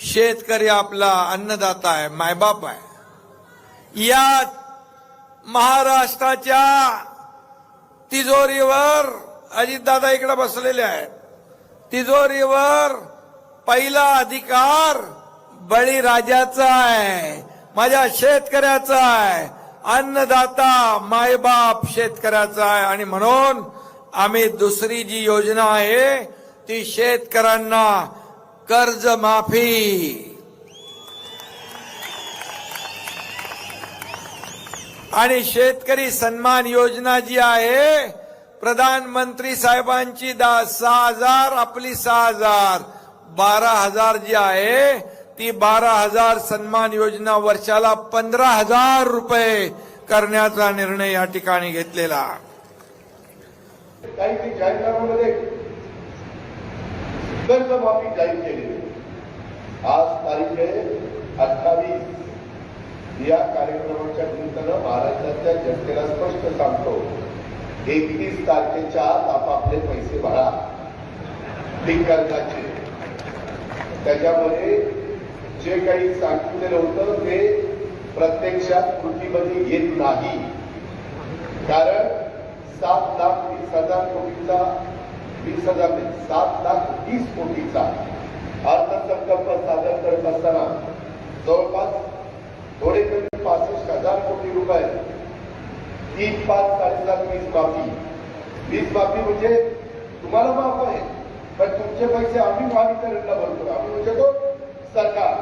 शेतकरी आपला अन्नदाता आहे मायबाप आहे. या महाराष्ट्राच्या तिजोरीवर अजितदादा इकडे बसलेले आहेत. तिजोरीवर पहिला अधिकार बळीराजाचा आहे माझ्या शेतकऱ्याचा आहे अन्नदाता मायबाप शेतकऱ्याचा आहे. आणि म्हणून आम्ही दुसरी जी योजना आहे ती शेतकऱ्यांना कर्ज माफी. आणि शेतकरी सन्मान योजना जी आहे प्रधानमंत्री साहेबांची दा सहा हजार आपली सहा हजार. बारा हजार जी आहे ती बारा हजार सन्मान योजना वर्षाला पंधरा हजार रुपये करण्याचा निर्णय या ठिकाणी घेतलेला. काही जाहीरनाम्यामध्ये कर्जमाफी जाहीर केलेली आहे. आज तारीख आहे अठ्ठावीस या कार्यक्रमाच्या निमित्तानं महाराष्ट्राच्या जनतेला स्पष्ट सांगतो एकतीस तारखेच्या आत आपापले पैसे भरा कर्जाचे त्याच्यामध्ये जे काही सांगितलेलं होतं ते प्रत्यक्षात कृतीमध्ये येत नाही कारण सात लाख वीस हजार कोटीचा वीस हजार ते सात लाख वीस कोटीचा अर्थसंकल्प सादर करत असताना जवळपास थोडे कमी पासष्ट हजार कोटी रुपये तीन पाच साडेसात वीस माफी. वीस माफी म्हणजे तुम्हाला माफ आहे पण तुमचे पैसे आम्ही महावितरणला भरतो. आम्ही म्हणजे तो सरकार